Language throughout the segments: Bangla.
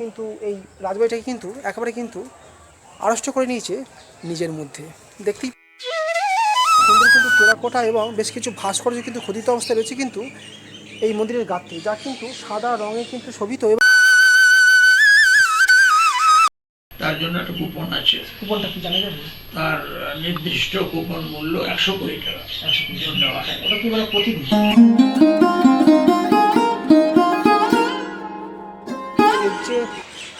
কিন্তু এই রাজবাড়িটাকে কিন্তু একেবারে কিন্তু আড়ষ্ট করে নিয়েছে নিজের মধ্যে। দেখতেই সুন্দর কিন্তু টেরাকোটা এবং বেশ কিছু ভাস্কর্য কিন্তু খোদিত অবস্থায় রয়েছে কিন্তু এই মন্দিরের গাত্রে যা কিন্তু সাদা রঙে কিন্তু শোভিত এবং তার জন্য একটা কুপন আছে। কুপনটা কি জানা যাবে তার নির্দিষ্ট কুপন মূল্য একশো কোটি টাকা। একশো কোটি দেওয়া হয় ওটা কি মানে প্রতিদিন?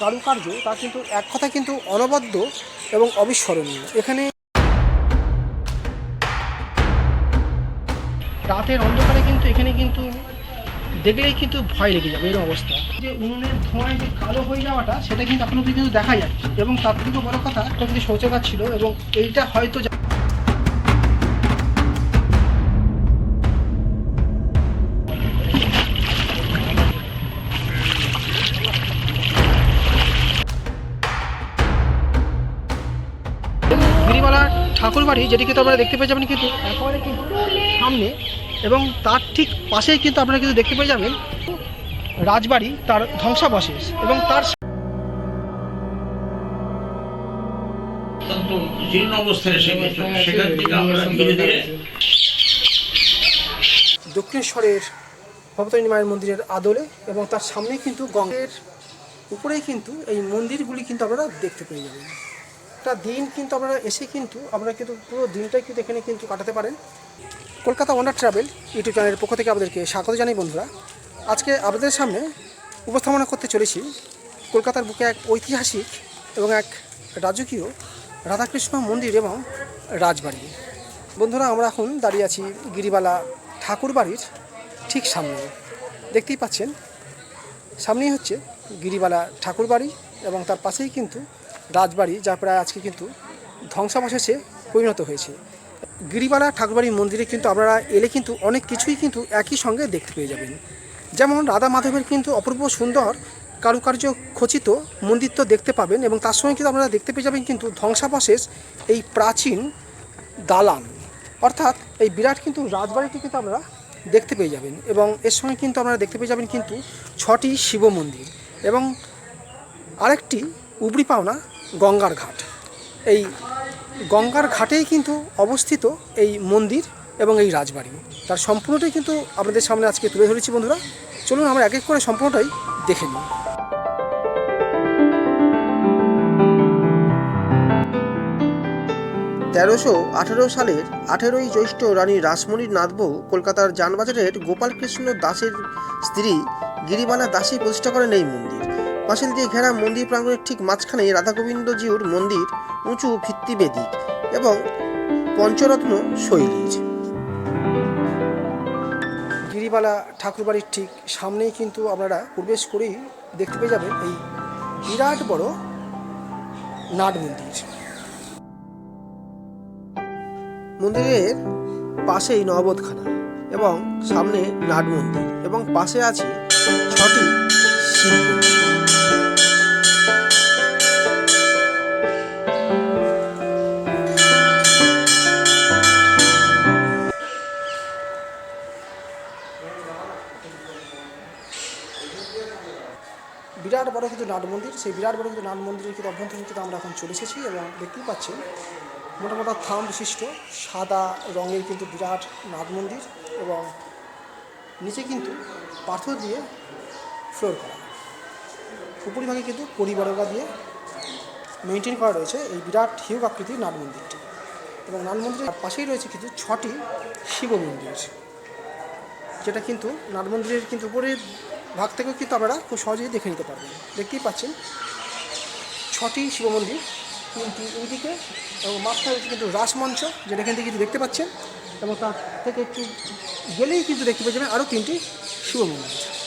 কারুকার্য, তা কিন্তু এক কথা কিন্তু অনবদ্য এবং অবিস্মরণীয়। এখানে রাতের অন্ধকারে কিন্তু এখানে কিন্তু দেখলেই কিন্তু ভয় লেগে যাবে এরকম অবস্থা। যে উনুনের ধোঁয়ায় যে কালো হয়ে যাওয়াটা, সেটা কিন্তু এখনও কিন্তু দেখা যাচ্ছে এবং তার থেকে বড় কথা একটা কিন্তু শৌচাগার ছিল এবং এইটা হয়তো ঠাকুর বাড়ি যেটিকে তো আপনারা দেখতে পেয়ে যাবেন কিন্তু একেবারে কিন্তু সামনে এবং তার ঠিক পাশেই কিন্তু আপনারা কিন্তু দেখতে পেয়ে যাবেন রাজবাড়ি তার ধ্বংসাবশেষ এবং তার অত্যন্ত জীর্ণ অবস্থায় এসে গেছে সেখান থেকে আমরা ধীরে ধীরে দক্ষিণেশ্বরের ভবতারিণী মায়ের মন্দিরের আদলে এবং তার সামনে কিন্তু গঙ্গের উপরেই কিন্তু এই মন্দিরগুলি কিন্তু আপনারা দেখতে পেয়ে যাবেন। একটা দিন কিন্তু আপনারা এসে কিন্তু আপনারা কিন্তু পুরো দিনটাই কিন্তু এখানে কিন্তু কাটাতে পারেন। কলকাতা ওয়ান্ডার ট্রাভেল ইউটিউব চ্যানেলের পক্ষ থেকে আপনাদেরকে স্বাগত জানাই বন্ধুরা। আজকে আপনাদের সামনে উপস্থাপনা করতে চলেছি কলকাতার বুকে এক ঐতিহাসিক এবং এক রাজকীয় রাধাকৃষ্ণ মন্দির এবং রাজবাড়ি। বন্ধুরা, আমরা এখন দাঁড়িয়ে আছি গিরিবালা ঠাকুর বাড়ির ঠিক সামনে। দেখতেই পাচ্ছেন, সামনেই হচ্ছে গিরিবালা ঠাকুর বাড়ি এবং তার পাশেই কিন্তু রাজবাড়ি, যা প্রায় আজকে কিন্তু ধ্বংসাবশেষে পরিণত হয়েছে। গিরিবালা ঠাকুরবাড়ির মন্দিরে কিন্তু আপনারা এলে কিন্তু অনেক কিছুই কিন্তু একই সঙ্গে দেখতে পেয়ে যাবেন। যেমন রাধা মাধবের কিন্তু অপূর্ব সুন্দর কারুকার্য খচিত মন্দির তো দেখতে পাবেন এবং তার সঙ্গে কিন্তু আপনারা দেখতে পেয়ে যাবেন কিন্তু ধ্বংসাবশেষ এই প্রাচীন দালান। অর্থাৎ এই বিরাট কিন্তু রাজবাড়িটি কিন্তু আপনারা দেখতে পেয়ে যাবেন এবং এর সঙ্গে কিন্তু আপনারা দেখতে পেয়ে যাবেন কিন্তু ছটি শিব মন্দির এবং আরেকটি উবড়ি পাওনা গঙ্গার ঘাট। এই গঙ্গার ঘাটেই কিন্তু অবস্থিত এই মন্দির এবং এই রাজবাড়ি। তার সম্পূর্ণটাই কিন্তু আপনাদের সামনে আজকে তুলে ধরেছি বন্ধুরা। চলুন আমরা এক এক করে সম্পূর্ণটাই দেখে নিই। তেরোশো আঠেরো সালের আঠেরোই জ্যৈষ্ঠ রানী রাসমণির নাথবউ কলকাতার যানবাজারের গোপালকৃষ্ণ দাসের স্ত্রী গিরিবালা দাসী প্রতিষ্ঠা করেন এই মন্দির। পাঁচিল দিয়ে ঘেরা মন্দির প্রাঙ্গণের ঠিক মাঝখানে রাধাগোবিন্দজিউর মন্দির উঁচু ভিত্তিবেদিক এবং পঞ্চরত্ন শৈলীর। গিরিবালা ঠাকুরবাড়ির ঠিক সামনেই কিন্তু আপনারা প্রবেশ করেই দেখতে পেয়ে যাবেন এই বিরাট বড় নাট মন্দির। মন্দিরের পাশেই নবদখানা এবং সামনে নাট মন্দির এবং পাশে আছে ছটি শিব নাট মন্দির, সেই বিরাট বড় কিন্তু নাট মন্দিরের কিন্তু অভ্যন্তরীণ কিন্তু আমরা এখন চলে এসেছি এবং দেখতেই পাচ্ছি মোটামোটা থাম বিশিষ্ট সাদা রঙের কিন্তু বিরাট নাট মন্দির এবং নিচে কিন্তু পাথর দিয়ে ফ্লোর করা। উপরিভাগে কিন্তু পরিবারকা দিয়ে মেনটেন করা রয়েছে এই বিরাট হিউগ আকৃতির নাট মন্দিরটি এবং নাট মন্দিরের পাশেই রয়েছে কিন্তু ছটি শিব মন্দির, যেটা কিন্তু নাট মন্দিরের কিন্তু উপরের ভাগ থেকেও কিন্তু আপনারা খুব সহজেই দেখে নিতে পারবেন। দেখতেই পাচ্ছেন, ছটি শিব মন্দির, তিনটি এইদিকে এবং মাঝখানে রয়েছে কিন্তু রাসমঞ্চ, যেটা এখান থেকে কিন্তু দেখতে পাচ্ছেন, এবং তার থেকে একটু গেলেই কিন্তু দেখতে পেয়ে যাবেন আরও তিনটি শিব মন্দির।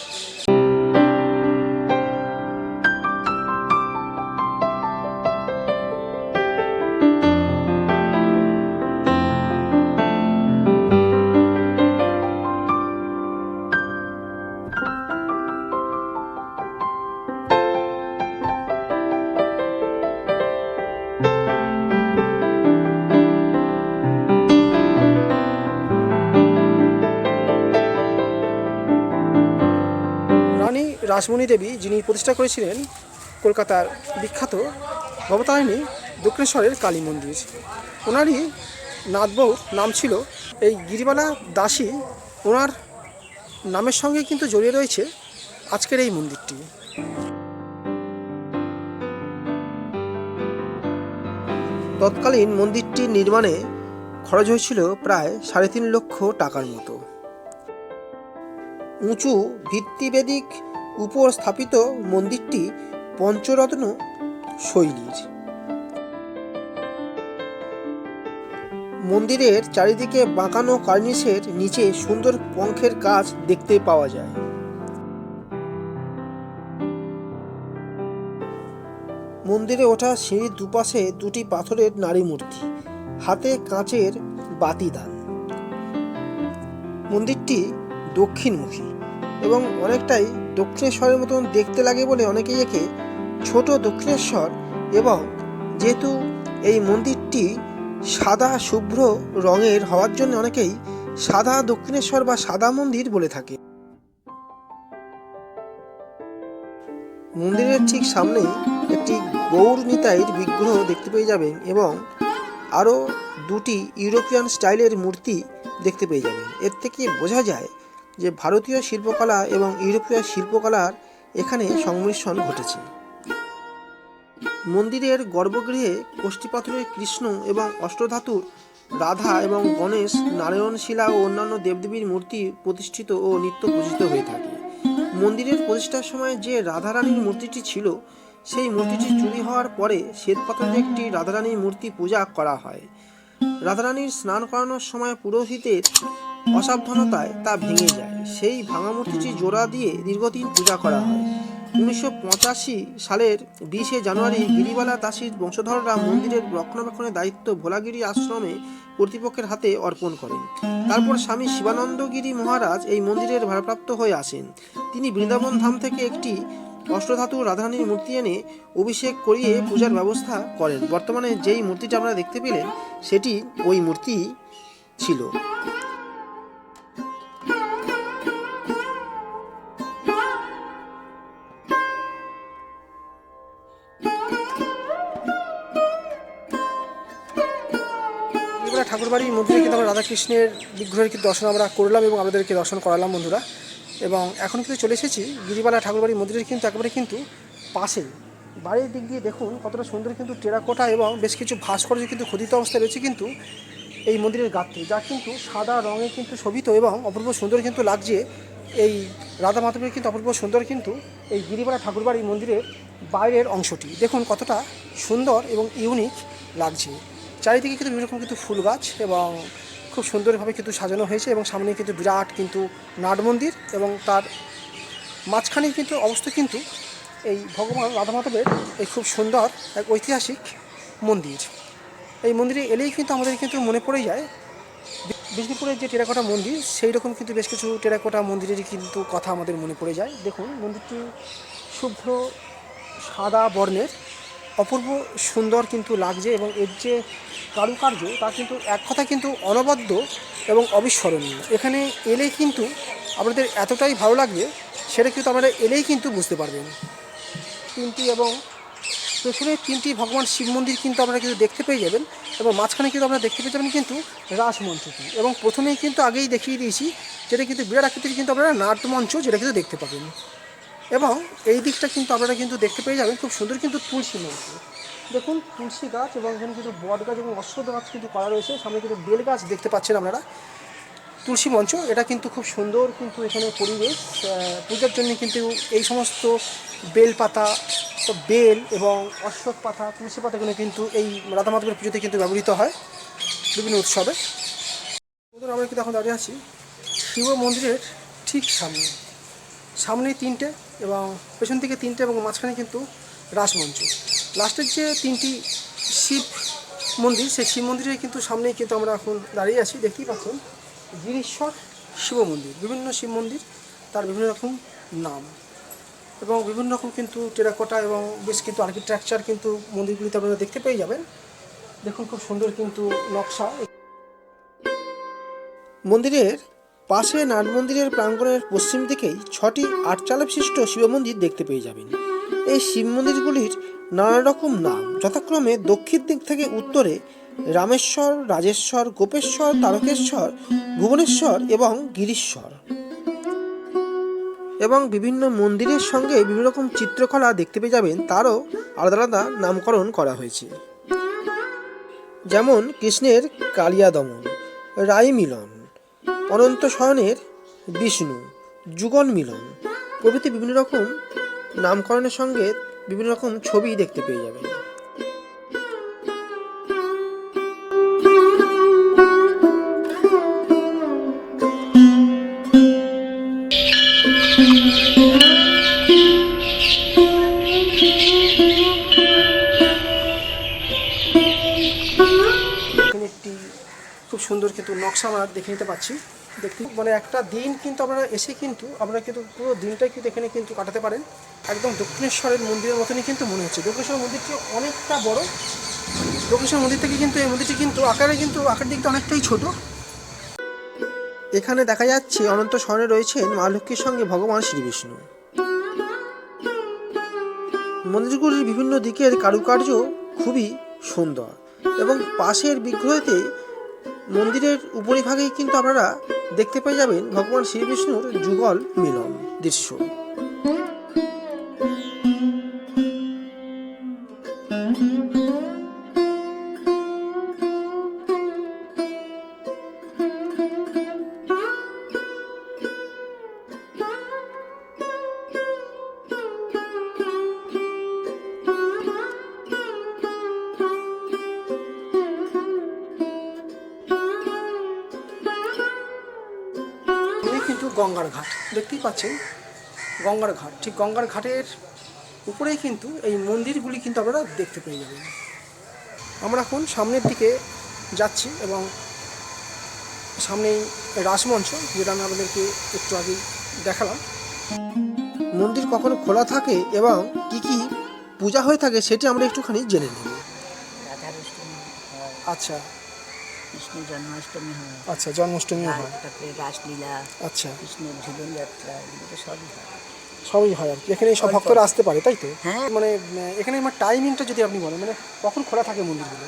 রাসমণি দেবী যিনি প্রতিষ্ঠা করেছিলেন কলকাতার বিখ্যাত ভবতারিণী দক্ষিণেশ্বরের কালী মন্দির। ওনারই নাথবউর নাম ছিল এই গিরিবালা দাসী। ওনার নামের সঙ্গে কিন্তু জড়িয়ে রয়েছে আজকের এই মন্দিরটি। তৎকালীন মন্দিরটি নির্মাণে খরচ হয়েছিল প্রায় সাড়ে তিন লক্ষ টাকার মতো। উঁচু ভিত্তিবেদিক উপর স্থাপিত মন্দিরটি পঞ্চরত্ন শৈলীর। মন্দিরের চারিদিকে বাঁকানো কার্নিসের নিচে সুন্দর পঙ্খের কাজ দেখতে পাওয়া যায়। মন্দিরে ওঠা সিঁড়ির দুপাশে দুটি পাথরের নারী মূর্তি, হাতে কাঁচের বাতিদান। মন্দিরটি দক্ষিণমুখী এবং অনেকটাই দক্ষিণেশ্বরের মতন দেখতে লাগে বলে অনেকেই একে ছোট দক্ষিণেশ্বর এবং যেহেতু এই মন্দিরটি সাদা শুভ্র রঙের হওয়ার জন্য অনেকেই সাদা দক্ষিণেশ্বর বা সাদা মন্দির বলে থাকে। মন্দিরের ঠিক সামনে একটি গৌর নিতাইয়ের বিগ্রহ দেখতে পেয়ে যাবেন এবং আরও দুটি ইউরোপিয়ান স্টাইলের মূর্তি দেখতে পেয়ে যাবেন। এর থেকে বোঝা যায় যে ভারতীয় শিল্পকলা এবং ইউরোপীয় শিল্পকলার এখানে সংমিশ্রণ ঘটেছে। মন্দিরের গর্ভগৃহে কোষ্ঠীপাথরের কৃষ্ণ এবং অষ্টধাতুর রাধা এবং গণেশ নারায়ণ শিলা ও অন্যান্য দেবদেবীর মূর্তি প্রতিষ্ঠিত ও নিত্য পূজিত হয়ে থাকে। মন্দিরের প্রতিষ্ঠার সময় যে রাধারানীর মূর্তিটি ছিল, সেই মূর্তিটি চুরি হওয়ার পরে শ্বেতপাথরের একটি রাধারানীর মূর্তি পূজা করা হয়। রাধারানীর স্নান করানোর সময় পুরোহিতের অসাবধানতায় তা ভেঙে যায়। সেই ভাঙা মূর্তিটি জোড়া দিয়ে দীর্ঘদিন পূজা করা হয়। উনিশশো পঁচাশি সালের বিশে জানুয়ারি গিরিবালা দাসীর বংশধররা মন্দিরের রক্ষণাবেক্ষণের দায়িত্ব ভোলাগিরি আশ্রমে কর্তৃপক্ষের হাতে অর্পণ করেন। তারপর স্বামী শিবানন্দগিরি মহারাজ এই মন্দিরের ভারপ্রাপ্ত হয়ে আসেন। তিনি বৃন্দাবন ধাম থেকে একটি অষ্টধাতু রাধারানীর মূর্তি এনে অভিষেক করিয়ে পূজার ব্যবস্থা করেন। বর্তমানে যেই মূর্তিটা আমরা দেখতে পেলেন, সেটি ওই মূর্তি ছিল। ঠাকুরবাড়ির মন্দিরে কিন্তু আমরা রাধাকৃষ্ণের বিগ্রহের কিন্তু দর্শন আমরা করলাম এবং আমাদেরকে দর্শন করালাম বন্ধুরা। এবং এখন কিন্তু চলে এসেছি গিরিবালা ঠাকুরবাড়ির মন্দিরের কিন্তু একেবারে কিন্তু পাশেই। বাড়ির দিক দিয়ে দেখুন কতটা সুন্দর কিন্তু টেরাকোটা এবং বেশ কিছু ভাস্কর্য কিন্তু খোদিত অবস্থায় রয়েছে কিন্তু এই মন্দিরের গাত্রে, যা কিন্তু সাদা রঙে কিন্তু শোভিত এবং অপূর্ব সুন্দর কিন্তু লাগছে এই রাধা মাধবের কিন্তু অপূর্ব সুন্দর কিন্তু এই গিরিবালা ঠাকুরবাড়ির মন্দিরের বাইরের অংশটি। দেখুন কতটা সুন্দর এবং ইউনিক লাগছে। চারিদিকে কিন্তু বিভিন্ন রকম কিন্তু ফুল গাছ এবং খুব সুন্দরভাবে কিন্তু সাজানো হয়েছে এবং সামনে কিন্তু বিরাট কিন্তু নাট মন্দির এবং তার মাঝখানে কিন্তু অবস্থা কিন্তু এই ভগবান রাধা মাধবের এই খুব সুন্দর এক ঐতিহাসিক মন্দির। এই মন্দিরে এলেই কিন্তু আমাদের কিন্তু মনে পড়ে যায়, বিষ্ণুপুরের যে টেরাকোটা মন্দির সেই রকম কিন্তু বেশ কিছু টেরাকোটা মন্দিরেরই কিন্তু কথা আমাদের মনে পড়ে যায়। দেখুন, মন্দিরটি শুভ্র সাদা বর্ণের অপূর্ব সুন্দর কিন্তু লাগছে এবং এর যে কারুকার্য, তা কিন্তু এক কথা কিন্তু অনবদ্য এবং অবিস্মরণীয়। এখানে এলে কিন্তু আপনাদের এতটাই ভালো লাগবে, সেটা কিন্তু আপনারা এলেই কিন্তু বুঝতে পারবেন। তিনটি এবং পেছনে তিনটি ভগবান শিব মন্দির কিন্তু আপনারা কিন্তু দেখতে পেয়ে যাবেন এবং মাঝখানে কিন্তু আপনারা দেখতে পেয়ে যাবেন কিন্তু রাসমঞ্চটি। এবং প্রথমেই কিন্তু আগেই দেখিয়ে দিয়েছি, যেটা কিন্তু বিরাট আকৃতির কিন্তু আপনারা নাট্যমঞ্চ যেটা কিন্তু দেখতে পাবেন। এবং এই দিকটা কিন্তু আপনারা কিন্তু দেখতে পেয়ে যাবেন, খুব সুন্দর কিন্তু তুলসী মঞ্চ দেখুন, তুলসী গাছ এবং এখানে কিন্তু বট গাছ এবং অশ্বত্থ গাছ কিন্তু করা রয়েছে। সামনে কিন্তু বেল গাছ দেখতে পাচ্ছেন আপনারা। তুলসী মঞ্চ, এটা কিন্তু খুব সুন্দর কিন্তু এখানে পরিবেশ। পূজার জন্য কিন্তু এই সমস্ত বেল পাতা, তো বেল এবং অশ্বত্থ পাতা, তুলসী পাতাগুলো কিন্তু এই রাধা মাধবের পুজোতে কিন্তু ব্যবহৃত হয় বিভিন্ন উৎসবে। আমরা কিন্তু এখন দাঁড়িয়ে আছি শিব মন্দিরের ঠিক সামনে। সামনে তিনটে এবং পেছন থেকে তিনটে এবং মাঝখানে কিন্তু রাসমঞ্চ। লাস্টের যে তিনটি শিব মন্দির, সেই শিব মন্দিরের কিন্তু সামনেই কিন্তু আমরা এখন দাঁড়িয়ে আছি। দেখতেই পাচ্ছেন, গিরিশ্বর শিব মন্দির, বিভিন্ন শিব মন্দির, তার বিভিন্ন রকম নাম এবং বিভিন্ন রকম কিন্তু টেরাকোটা এবং বেশ কিন্তু আর্কিটেকচার কিন্তু মন্দিরগুলিতে আপনারা দেখতে পেয়ে যাবেন। দেখুন, খুব সুন্দর কিন্তু নকশা। মন্দিরের পাশে নাট মন্দিরের প্রাঙ্গণের পশ্চিম দিকেই ছটি আটচালা বিশিষ্ট শিব মন্দির দেখতে পেয়ে যাবেন। এই শিব মন্দিরগুলির নানা রকম নাম, যথাক্রমে দক্ষিণ দিক থেকে উত্তরে রামেশ্বর, রাজেশ্বর, গোপেশ্বর, তারকেশ্বর, ভুবনেশ্বর এবং গিরিশ্বর এবং বিভিন্ন মন্দিরের সঙ্গে বিভিন্ন রকম চিত্রকলা দেখতে পেয়ে যাবেন, তারও আলাদা আলাদা নামকরণ করা হয়েছে। যেমন কৃষ্ণের কালিয়া দমন রাই মিলন অনন্ত শয়নের বিষ্ণু, যুগল মিলন। প্রভৃতি বিভিন্ন রকম নামকরণের সঙ্গে বিভিন্ন রকম ছবি দেখতে পেয়ে যাবেন খুব সুন্দর কিন্তু নকশা আমরা দেখে নিতে পাচ্ছি দেখতে মানে একটা দিন কিন্তু আপনারা এসে কিন্তু আপনারা কিন্তু পুরো দিনটাই কিন্তু এখানে কিন্তু কাটাতে পারেন। একদম দক্ষিণেশ্বরের মন্দিরের মতনই কিন্তু মনে হচ্ছে। দক্ষিণেশ্বর মন্দিরটি অনেকটা বড়। দক্ষিণেশ্বর মন্দির থেকে কিন্তু এই মন্দিরটি কিন্তু আকারে কিন্তু আকার দিকটা অনেকটাই ছোট। এখানে দেখা যাচ্ছে অনন্ত স্বর্ণে রয়েছেন মা লক্ষ্মীর সঙ্গে ভগবান শ্রী বিষ্ণু মন্দিরগুলির বিভিন্ন দিকের কারুকার্য খুবই সুন্দর এবং পাশের বিগ্রহতে মন্দিরের উপরিভাগেই কিন্তু আপনারা দেখতে পেয়ে যাবেন ভগবান শ্রীবিষ্ণুর যুগল মিলন দৃশ্য। গঙ্গার ঘাট। দেখতেই পাচ্ছেন গঙ্গার ঘাট। ঠিক গঙ্গার ঘাটের উপরেই কিন্তু এই মন্দিরগুলি কিন্তু আপনারা দেখতে পেয়ে যাবেন। আমরা এখন সামনের দিকে যাচ্ছি এবং সামনেই রাসমঞ্চ যেটা আমি আপনাদেরকে একটু আগে দেখালাম। মন্দির কখনো খোলা থাকে এবং কি কি পূজা হয়ে থাকে সেটি আমরা একটুখানি জেনে নেব। আচ্ছা। কৃষ্ণের জন্মাষ্টমী হয়। আচ্ছা জন্মাষ্টমী হয়। তারপরে রাসলীলা আচ্ছা। কৃষ্ণের ঝুলন যাত্রা এগুলো সবই হয়। সবই হয় আর কি। এখানে সব ভক্তরা আসতে পারে তাই তো? হ্যাঁ। মানে এখানে আমার টাইমিংটা যদি আপনি বলেন মানে কখন খোলা থাকে মন্দিরগুলো?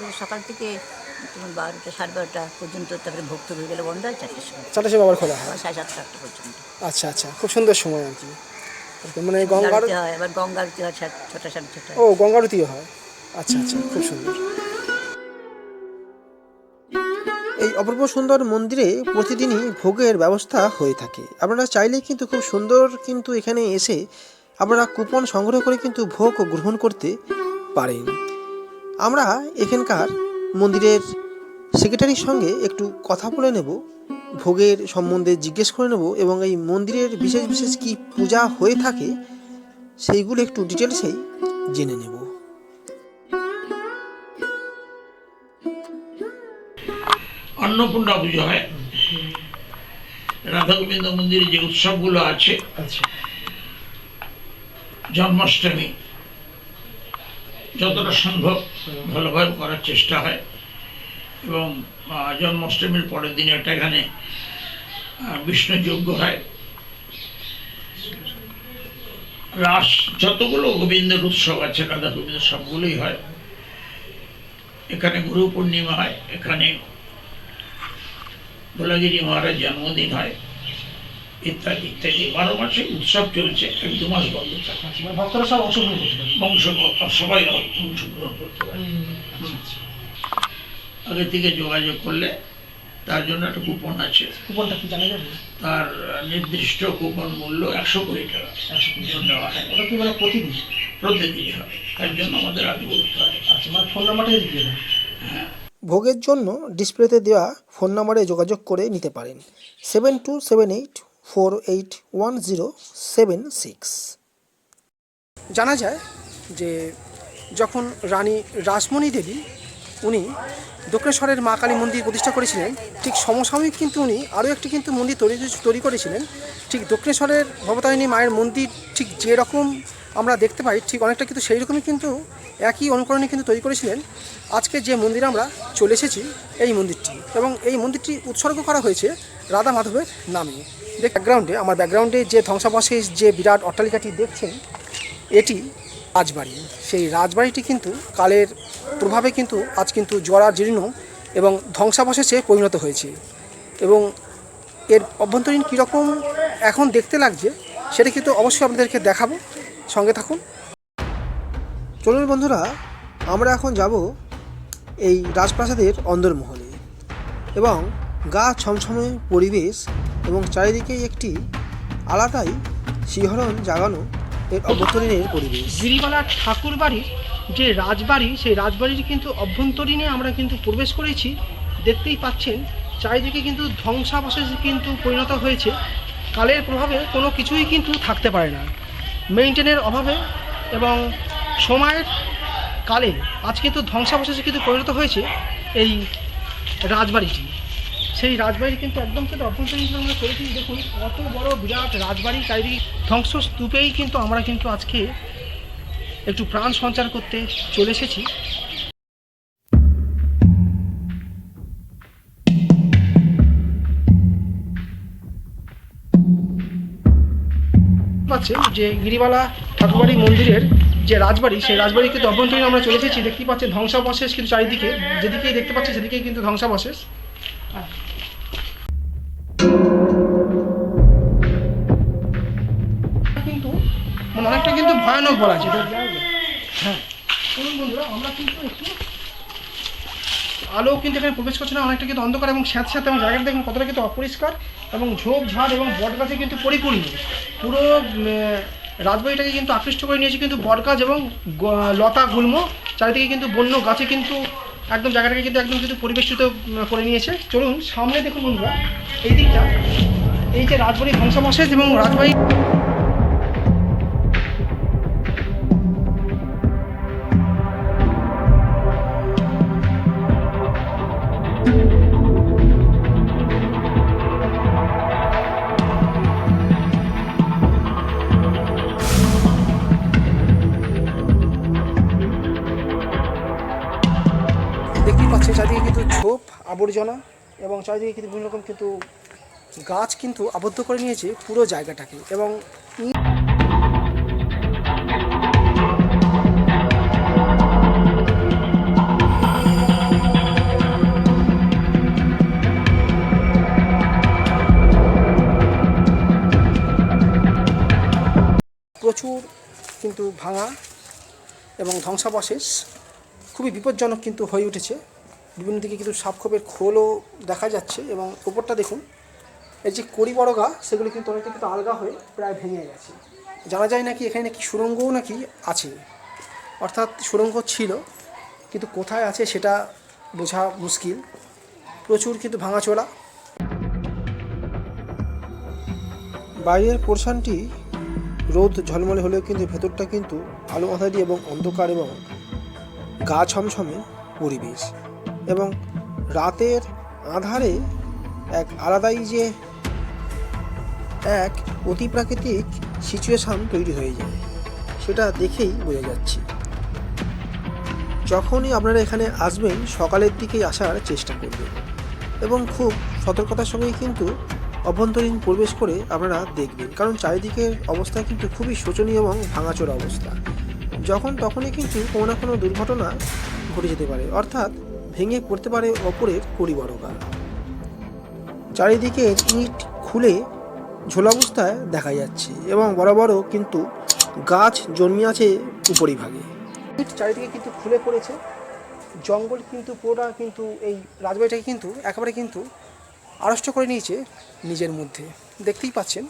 ধরো সকাল থেকে তোমার বারোটা সাড়ে বারোটা পর্যন্ত তারপরে ভক্ত হয়ে গেলে বন্ধ হয় চারটের সময়। চারটে সময় আবার খোলা হয়? সাড়ে সাতটা আটটা পর্যন্ত। আচ্ছা আচ্ছা। খুব সুন্দর সময় আর কি। মানে গঙ্গার হয় আবার গঙ্গা আরতি হয় ছটা সাড়ে ছটা ও গঙ্গারতিও হয়। আচ্ছা আচ্ছা। খুব সুন্দর। এই অপূর্ব সুন্দর মন্দিরে প্রতিদিনই ভোগের ব্যবস্থা হয়ে থাকে। আপনারা চাইলে কিন্তু খুব সুন্দর কিন্তু এখানে এসে আপনারা কুপন সংগ্রহ করে কিন্তু ভোগ গ্রহণ করতে পারেন। আমরা এখানকার মন্দিরের সেক্রেটারির সঙ্গে একটু কথা বলে নেব, ভোগের সম্বন্ধে জিজ্ঞেস করে নেব এবং এই মন্দিরের বিশেষ বিশেষ কি পূজা হয়ে থাকে, সেইগুলো একটু ডিটেলসেই জেনে নেব। অন্নপূর্ণা পুজো হয়। রাধা গোবিন্দ মন্দিরে যে উৎসবগুলো আছে আচ্ছা। জন্মাষ্টমী যতটা সম্ভব ভালোভাবে করার চেষ্টা হয়। এবং জন্মাষ্টমীর পরের দিন একটা এখানে বিষ্ণু যজ্ঞ হয়। রাস যতগুলো গোবিন্দের উৎসব আছে রাধা গোবিন্দ সবগুলোই হয়। এখানে গুরু পূর্ণিমা হয় এখানে গোলাগিরি মহারাজ জন্মদিন হয় ইত্যাদি ইত্যাদি। বারো মাসে উৎসব চলছে এক দু মাস বন্ধ থাকে মানে ভক্তরা সব অংশগ্রহণ করতে পারে। বংশ সবাই অংশগ্রহণ করতে পারে। আগে থেকে যোগাযোগ করলে তার জন্য একটা কুপন আছে। কুপনটা কি জানা যাবে? তার নির্দিষ্ট কুপন মূল্য একশো কোটি টাকা। একশো কোটি নেওয়া হয়। ওটা কি মানে প্রতিদিন? প্রতিদিনই হয়। তার জন্য আমাদের আগে বলতে হয়। আচ্ছা মানে ফোন নাম্বারটা যদি দিয়ে দেন। ভোগের জন্য ডিসপ্লেতে দেওয়া ফোন নাম্বারে যোগাযোগ করে নিতে পারেন। Seven two seven eight, four eight one zero seven six. জানা যায় যে যখন রানী রাসমণি দেবী উনি দক্ষিণেশ্বরের মা কালী মন্দির প্রতিষ্ঠা করেছিলেন, ঠিক সমসাময়িক কিন্তু উনি আরও একটি কিন্তু মন্দির তৈরি তৈরি করেছিলেন, ঠিক দক্ষিণেশ্বরের ভবতারিণী মায়ের মন্দির ঠিক যেরকম আমরা দেখতে পাই, ঠিক অনেকটা কিন্তু সেই রকমই কিন্তু একই অনুকরণে কিন্তু তৈরি করেছিলেন। আজকে যে মন্দিরে আমরা চলে এসেছি, এই মন্দিরটি এবং এই মন্দিরটি উৎসর্গ করা হয়েছে রাধা মাধবের নামে। দেখ ব্যাকগ্রাউন্ডে আমার ব্যাকগ্রাউন্ডে যে ধ্বংসাবশেষ যে বিরাট অট্টালিকাটি দেখছেন, এটি রাজবাড়ি। সেই রাজবাড়িটি কিন্তু কালের প্রভাবে কিন্তু আজ কিন্তু জরা জীর্ণ এবং ধ্বংসাবশেষে পরিণত হয়েছে। এবং এর অভ্যন্তরীণ কীরকম এখন দেখতে লাগছে, সেটা কিন্তু অবশ্যই আপনাদেরকে দেখাবো। সঙ্গে থাকুন। চলুন বন্ধুরা, আমরা এখন যাব এই রাজপ্রাসাদের অন্দরমহলে এবং গা ছমছমে পরিবেশ এবং চারিদিকে একটি আলাদাই শিহরণ জাগানো এর অভ্যন্তরীণের পরিবেশ। গিরিবালা ঠাকুর বাড়ির যে রাজবাড়ি, সেই রাজবাড়ির কিন্তু অভ্যন্তরীণে আমরা কিন্তু প্রবেশ করেছি। দেখতেই পাচ্ছেন, চারিদিকে কিন্তু ধ্বংসাবশেষ কিন্তু পরিণত হয়েছে। কালের প্রভাবে কোনো কিছুই কিন্তু থাকতে পারে না। মেইনটেনের অভাবে এবং সময়ের কালে আজ কিন্তু ধ্বংসাবশেষে কিন্তু পরিণত হয়েছে এই রাজবাড়িটি। সেই রাজবাড়ি কিন্তু একদম কিন্তু অভ্যন্তরীণ আমরা করেছি। দেখুন, কত বড় বিরাট রাজবাড়ি, চারিদিকে ধ্বংসস্তূপেই কিন্তু আমরা কিন্তু আজকে একটু প্রাণ সঞ্চার করতে চলে এসেছি। পাচ্ছেন যে গিরিবালা ঠাকুরবাড়ি মন্দিরের যে রাজবাড়ি, সেই রাজবাড়ি কিন্তু অভ্যন্তরীণ আমরা চলে এসেছি। দেখতে পাচ্ছেন ধ্বংসাবশেষ কিন্তু চারিদিকে, যেদিকেই দেখতে পাচ্ছি সেদিকেই কিন্তু ধ্বংসাবশেষ। কিন্তু মানে অনেকটা কিন্তু ভয়ানক বলা যায়। হ্যাঁ বন্ধুরা, আমরা কিন্তু একটু আলো কিন্তু এখানে প্রবেশ করছে না, অনেকটা কিন্তু অন্ধকার এবং স্যাঁত স্যাঁত এবং জায়গাটা দেখুন কতটা কিন্তু অপরিষ্কার। এবং ঝোপ এবং বট গাছে কিন্তু পরিপূর্ণ। পুরো রাজবাড়িটাকে কিন্তু আকৃষ্ট করে নিয়েছে কিন্তু বট গাছ এবং লতা গুল্ম, চারিদিকে কিন্তু বন্য গাছে কিন্তু একদম জায়গাটাকে কিন্তু একদম কিন্তু পরিবেষ্টিত করে নিয়েছে। চলুন সামনে দেখুন বন্ধুরা, এই দিকটা, এই যে রাজবাড়ি ধ্বংসাবশেষ এবং রাজবাড়ি আবর্জনা এবং চারিদিকে কিন্তু বিভিন্ন রকম কিন্তু গাছ কিন্তু আবদ্ধ করে নিয়েছে পুরো জায়গাটাকে এবং প্রচুর কিন্তু ভাঙা এবং ধ্বংসাবশেষ খুবই বিপজ্জনক কিন্তু হয়ে উঠেছে। বিভিন্ন দিকে কিন্তু সাপখোপের খোলও দেখা যাচ্ছে এবং ওপরটা দেখুন, এই যে কড়ি বড় গা সেগুলি কিন্তু অনেকটা কিন্তু আলগা হয়ে প্রায় ভেঙে গেছে। জানা যায় নাকি এখানে নাকি সুড়ঙ্গও নাকি আছে? অর্থাৎ সুড়ঙ্গ ছিল, কিন্তু কোথায় আছে সেটা বোঝা মুশকিল। প্রচুর কিন্তু ভাঙাচোরা। বাইরের পোর্শনটি রোদ ঝলমলে হলেও কিন্তু ভেতরটা কিন্তু আলো আঁধারি এবং অন্ধকার এবং গা ছমছমে পরিবেশ। এবং রাতের আধারে এক আলাদাই যে এক অতি প্রাকৃতিক সিচুয়েশান তৈরি হয়ে যায়, সেটা দেখেই বোঝা যাচ্ছে। যখনই আপনারা এখানে আসবেন, সকালের দিকেই আসার চেষ্টা করবেন এবং খুব সতর্কতার সঙ্গেই কিন্তু অভ্যন্তরীণ প্রবেশ করে আপনারা দেখবেন, কারণ চারিদিকের অবস্থা কিন্তু খুবই শোচনীয় এবং ভাঙাচোরা অবস্থা। যখন তখনই কিন্তু কোনো না কোনো দুর্ঘটনা ঘটে যেতে পারে, অর্থাৎ ভেঙে পড়তে পারে অপরের পরিবারকা চারিদিকে ইট খুলে ঝোলাবস্থায় দেখা যাচ্ছে এবং বড় বড় কিন্তু গাছ জন্মে আছে উপরিভাগে। ইট চারিদিকে কিন্তু খুলে পড়েছে। জঙ্গল কিন্তু পুরোটা কিন্তু এই রাজবাড়িটাকে কিন্তু একেবারে কিন্তু আড়ষ্ট করে নিয়েছে নিজের মধ্যে। দেখতেই পাচ্ছেন।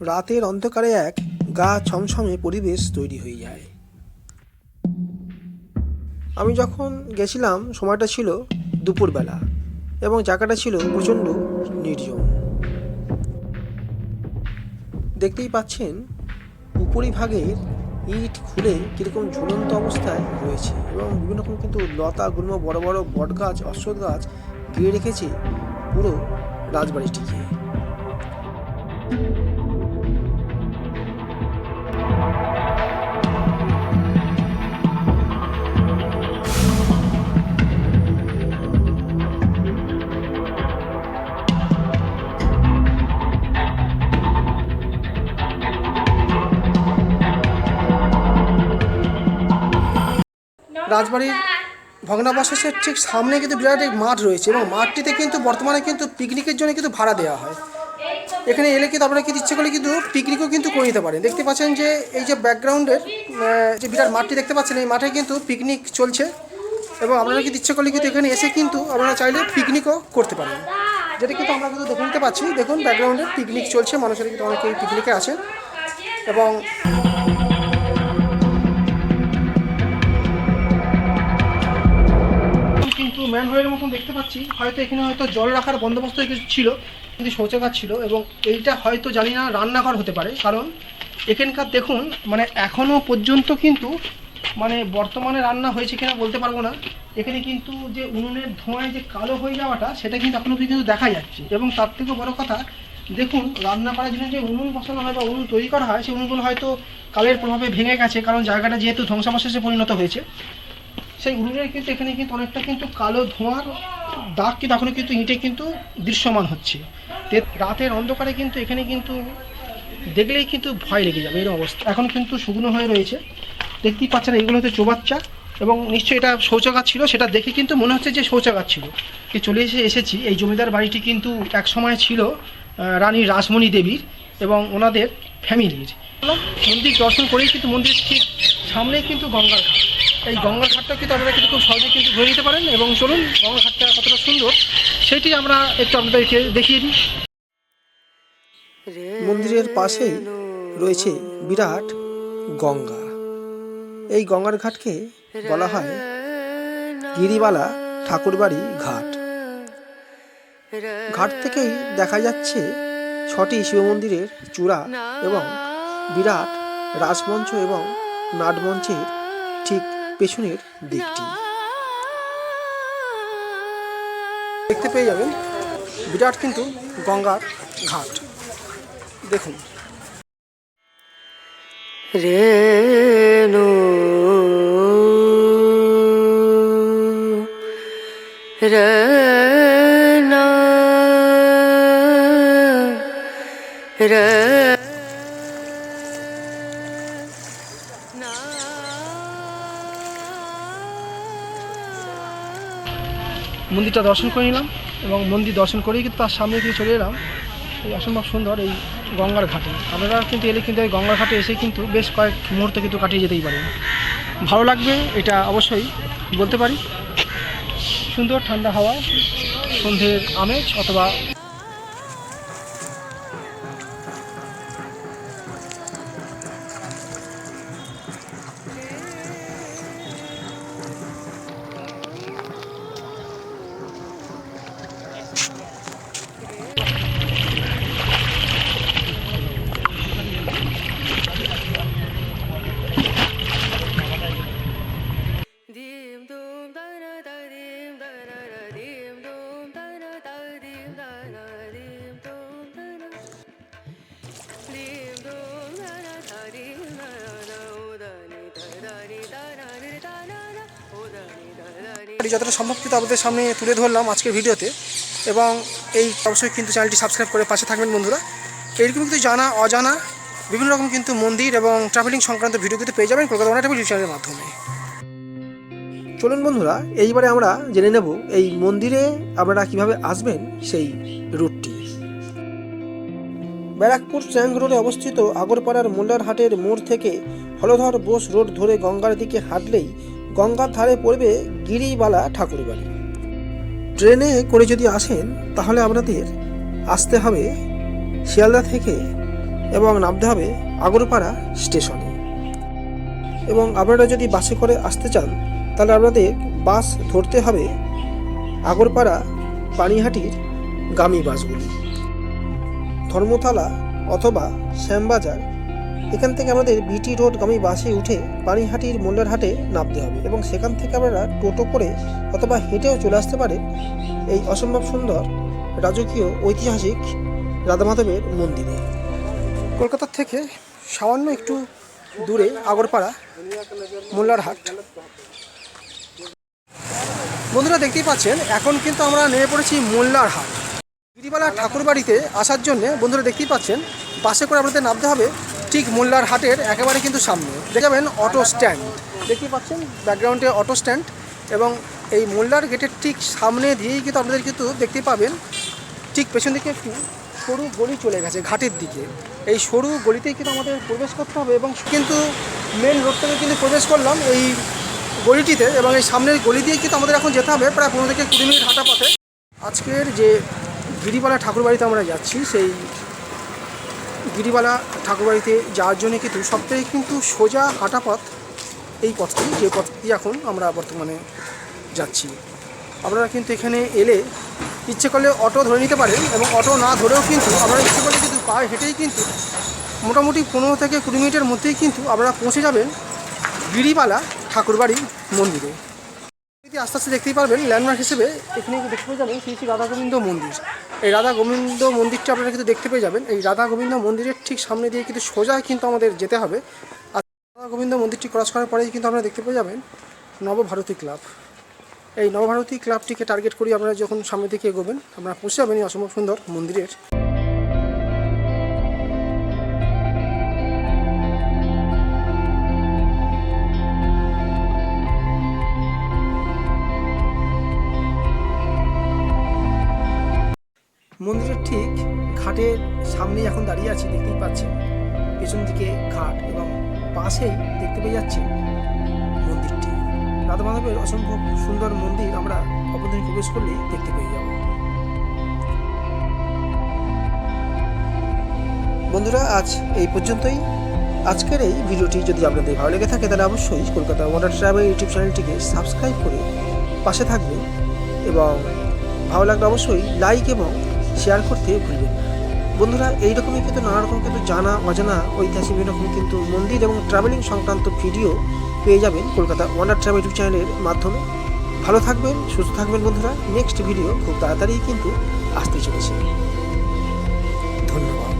রাতের অন্ধকারে এক গা ছমছমে পরিবেশ তৈরি হয়ে যায়। আমি যখন গেছিলাম, সময়টা ছিল দুপুরবেলা এবং জায়গাটা ছিল প্রচণ্ড নির্জন। দেখতেই পাচ্ছেন উপরিভাগের ইট খুলে কীরকম ঝুলন্ত অবস্থায় রয়েছে এবং বিভিন্ন রকম কিন্তু লতা গুল্ম, বড় বড় বট গাছ অশ্বত্থ গাছ ঘিরে রেখেছে পুরো রাজবাড়িটিকে। রাজবাড়ির ভগ্নাবশেষের ঠিক সামনে কিন্তু বিরাট এক মাঠ রয়েছে এবং মাঠটিতে কিন্তু বর্তমানে কিন্তু পিকনিকের জন্য কিন্তু ভাড়া দেওয়া হয়। এখানে এলে কিন্তু আপনারা কিন্তু ইচ্ছে করলে কিন্তু পিকনিকও কিন্তু করে নিতে পারেন। দেখতে পাচ্ছেন যে এই যে ব্যাকগ্রাউন্ডের যে বিরাট মাঠটি দেখতে পাচ্ছেন, এই মাঠে কিন্তু পিকনিক চলছে এবং আপনারা কিন্তু ইচ্ছে করলে কিন্তু এখানে এসে কিন্তু আপনারা চাইলে পিকনিকও করতে পারেন। যেটা কিন্তু আমরা কিন্তু দেখে নিতে পাচ্ছি। দেখুন ব্যাকগ্রাউন্ডে পিকনিক চলছে। মানুষের কিন্তু অনেকেই পিকনিকে আছেন এবং কিন্তু ম্যানহোলের মতন দেখতে পাচ্ছি। হয়তো এখানে হয়তো জল রাখার বন্দোবস্ত কিছু ছিল, কিন্তু শৌচাগার ছিল এবং এইটা হয়তো জানি না রান্নাঘর হতে পারে। কারণ এখানকার দেখুন মানে এখনও পর্যন্ত কিন্তু মানে বর্তমানে রান্না হয়েছে কিনা বলতে পারব না। এখানে কিন্তু যে উনুনের ধোঁয়ায় যে কালো হয়ে যাওয়াটা, সেটা কিন্তু এখনও কিন্তু দেখা যাচ্ছে। এবং তার থেকেও বড় কথা, দেখুন, রান্না করার জন্য যে উনুন বসানো হয় বা উনুন তৈরি করা হয়, সেই উনুনগুলো হয়তো কালের প্রভাবে ভেঙে গেছে, কারণ জায়গাটা যেহেতু ধ্বংসাবশেষে পরিণত হয়েছে। সেই উনুনের কিন্তু এখানে কিন্তু অনেকটা কিন্তু কালো ধোঁয়ার দাগ কিন্তু এখনও কিন্তু ইঁটে কিন্তু দৃশ্যমান হচ্ছে। রাতের অন্ধকারে কিন্তু এখানে কিন্তু দেখলেই কিন্তু ভয় লেগে যাবে এরকম অবস্থা। এখন কিন্তু শুকনো হয়ে রয়েছে। দেখতেই পাচ্ছেন এইগুলো হচ্ছে চোবাচ্চা এবং নিশ্চয়ই এটা শৌচাগার ছিল, সেটা দেখে কিন্তু মনে হচ্ছে যে শৌচাগার ছিল। এই চলে এসে এসেছি, এই জমিদার বাড়িটি কিন্তু এক সময় ছিল রানী রাসমণি দেবীর এবং ওনাদের ফ্যামিলির। মন্দির দর্শন করেই কিন্তু মন্দির ঠিক সামনেই কিন্তু গঙ্গার ঘাট। এই গঙ্গার ঘাটটা কিন্তু আপনারা কিন্তু খুব সহজে কিন্তু ঘুরে নিতে পারেন এবং চলুন গঙ্গার ঘাটটা কতটা সুন্দর সেটি আমরা একটু আপনাদেরকে দেখিয়ে দিই। মন্দিরের পাশেই রয়েছে বিরাট গঙ্গা। এই গঙ্গার ঘাটকে বলা হয় গিরিবালা ঠাকুরবাড়ি ঘাট। ঘাট থেকেই দেখা যাচ্ছে ছটি শিব মন্দিরের চূড়া এবং বিরাট রাজমঞ্চ এবং নাটমঞ্চের ঠিক পেছনের দিকটি। দেখতে পেয়ে যাবেন বিরাট কিন্তু গঙ্গার ঘাট। দেখুন। রেণু রনা র মন্দিরটা দর্শন করে নিলাম এবং মন্দির দর্শন করেই কিন্তু তার সামনে দিয়ে চলে এলাম। এই অসম্ভব সুন্দর এই গঙ্গার ঘাটে। আপনারা কিন্তু এলে কিন্তু এই গঙ্গার ঘাটে এসে কিন্তু বেশ কয়েক মুহূর্ত কিন্তু কাটিয়ে যেতেই পারেন। ভালো লাগবে এটা অবশ্যই বলতে পারি। সুন্দর ঠান্ডা হাওয়া সন্ধ্যের আমেজ অথবা যতটা সম্ভব কিন্তু আপনাদের সামনে তুলে ধরলাম আজকের ভিডিওতে। এবং এই অবশ্যই কিন্তু চ্যানেলটি সাবস্ক্রাইব করে পাশে থাকবেন বন্ধুরা। এরকম কিন্তু জানা, অজানা বিভিন্ন রকম কিন্তু মন্দির এবং ট্রাভেলিং সংক্রান্ত ভিডিও কিন্তু পেয়ে যাবেন কলকাতা ওনা ট্রাভেল চ্যানেলের মাধ্যমে। চলুন বন্ধুরা, এইবারে আমরা জেনে নেব এই মন্দিরে আপনারা কীভাবে আসবেন সেই রুটটি। ব্যারাকপুর ট্যাঙ্ক রোডে অবস্থিত আগরপাড়ার মোল্লারহাটের মোড় থেকে হলধর বোস রোড ধরে গঙ্গার দিকে হাঁটলেই গঙ্গার ধারে পড়বে গিরিবালা ঠাকুরবাড়ি। ট্রেনে করে যদি আসেন, তাহলে আপনাদের আসতে হবে শিয়ালদা থেকে এবং নামতে হবে আগরপাড়া স্টেশনে। এবং আপনারা যদি বাসে করে আসতে চান, তাহলে আপনাদের বাস ধরতে হবে আগরপাড়া পানিহাটির গামী বাসগুলি। ধর্মতলা অথবা শ্যামবাজার এখান থেকে আমাদের বিটি রোডগামী বাসে উঠে পানিহাটির মোল্লার হাটে নামতে হবে এবং সেখান থেকে আপনারা টোটো করে অথবা হেঁটেও চলে আসতে পারে এই অসম্ভব সুন্দর রাজকীয় ঐতিহাসিক রাধা মাধবের মন্দিরে। কলকাতা থেকে সামান্য একটু দূরে আগরপাড়া মোল্লার হাট বন্ধুরা দেখতেই পাচ্ছেন, এখন কিন্তু আমরা নেমে পড়েছি মোল্লার হাট গিরিবালা ঠাকুর বাড়িতে আসার জন্য বন্ধুরা দেখতেই পাচ্ছেন, বাসে করে আপনাদের নামতে হবে ঠিক মোল্লার হাটের একেবারে কিন্তু সামনে। দেখে যাবেন অটো স্ট্যান্ড দেখতেই পাচ্ছেন ব্যাকগ্রাউন্ডে অটো স্ট্যান্ড এবং এই মোল্লার গেটের ঠিক সামনে দিয়েই কিন্তু আপনাদের কিন্তু দেখতে পাবেন ঠিক পেছন দিকে একটি সরু গলি চলে গেছে ঘাটের দিকে। এই সরু গলিতেই কিন্তু আমাদের প্রবেশ করতে হবে এবং কিন্তু মেন রোড থেকে কিন্তু প্রবেশ করলাম এই গলিটিতে এবং এই সামনের গলি দিয়ে কিন্তু আমাদের এখন যেতে হবে প্রায় পনেরো থেকে কুড়ি মিনিট হাঁটা পথে আজকের যে গিরিবালা ঠাকুরবাড়িতে আমরা যাচ্ছি সেই গিরিবালা ঠাকুরবাড়িতে যাওয়ার জন্য কিন্তু সবথেকে কিন্তু সোজা হাঁটা পথ এই পথটি, যে পথটি এখন আমরা বর্তমানে যাচ্ছি। আপনারা কিন্তু এখানে এলে ইচ্ছে করলে অটো ধরে নিতে পারেন এবং অটো না ধরেও কিন্তু আপনারা ইচ্ছে করলে কিন্তু পায়ে হেঁটেই কিন্তু মোটামুটি পনেরো থেকে কুড়ি মিনিটের মধ্যেই কিন্তু আপনারা পৌঁছে যাবেন গিরিবালা ঠাকুরবাড়ি মন্দিরে। আস্তে আস্তে দেখতেই পারবেন ল্যান্ডমার্ক হিসেবে এখানে দেখতে পেয়ে যাবেন শ্রী শ্রী রাধা গোবিন্দ মন্দির। এই রাধা গোবিন্দ মন্দিরটা আপনারা কিন্তু দেখতে পেয়ে যাবেন। এই রাধা গোবিন্দ মন্দিরের ঠিক সামনে দিয়ে কিন্তু সোজা কিন্তু আমাদের যেতে হবে। আর রাধা গোবিন্দ মন্দিরটি ক্রস করার পরেই কিন্তু আপনারা দেখতে পেয়ে যাবেন নবভারতী ক্লাব। এই নবভারতী ক্লাবটিকে টার্গেট করি আপনারা যখন সামনে দিকে এগোবেন আপনারা পৌঁছে যাবেন এই অসম্ভব সুন্দর মন্দিরের। ঠিক ঘাটের সামনেই এখন দাঁড়িয়ে আছি, দেখতেই পাচ্ছেন। পেছন দিকে ঘাট এবং পাশেই দেখতে পেয়ে যাচ্ছি মন্দিরটি। রাধা মাধবের অসম্ভব সুন্দর মন্দির আমরা অপরদিন প্রবেশ করলেই দেখতে পেয়ে যাব। বন্ধুরা, আজ এই পর্যন্তই। আজকের এই ভিডিওটি যদি আপনাদের ভালো লেগে থাকে, তাহলে অবশ্যই কলকাতা ওয়াটার ট্রাভেল ইউটিউব চ্যানেলটিকে সাবস্ক্রাইব করে পাশে থাকবেন এবং ভালো লাগলে অবশ্যই লাইক এবং শেয়ার করতে ভুলবেন না। বন্ধুরা, এইরকমই কিন্তু নানা রকম কিন্তু জানা, অজানা, ঐতিহাসিক রকম কিন্তু মন্দির এবং ট্রাভেলিং সংক্রান্ত ভিডিও পেয়ে যাবেন কলকাতা ওয়ান্ডার ট্রাভেল ইউটিউব চ্যানেলের মাধ্যমে। ভালো থাকবেন, সুস্থ থাকবেন বন্ধুরা। নেক্সট ভিডিও খুব তাড়াতাড়ি কিন্তু আসতে চলেছে। ধন্যবাদ।